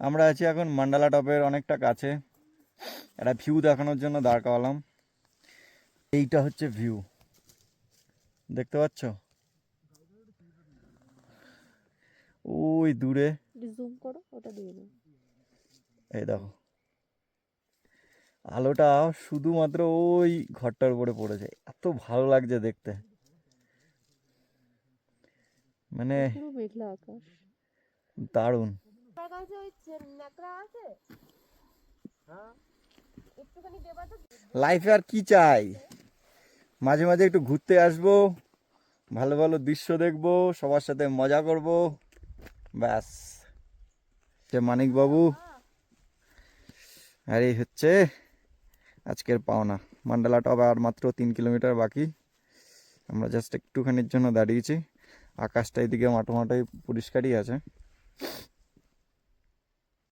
আমরা আছি এখন মান্ডালা টপের অনেকটা কাছে। একটা ভিউ দেখানোর জন্য দাঁড় করালাম। এইটা হচ্ছে ভিউ দেখতে পাচ্ছ? ওই দূরে। জুম করো ওটা দিয়ে দাও। এই দেখো। আলোটা শুধুমাত্র ওই ঘরটার উপরে পড়েছে। এত ভালো লাগছে দেখতে। মানে দারুণ। কাছে ওই ন্যাকড়া আছে? একটুখানি দেবা তো। লাইফে আর কি চাই? মাঝে মাঝে একটু ঘুরতে আসব ভালো ভালো দৃশ্য দেখব সবার সাথে মজা করব। ব্যাস। সে মানিকবাবু আর এই হচ্ছে আজকের পাওনা। মান্ডালা টপ আর মাত্র তিন কিলোমিটার বাকি। আমরা জাস্ট একটুখানির জন্য দাঁড়িয়েছি। আকাশটা এদিকে মাটো মাটোই পরিষ্কারই আছে।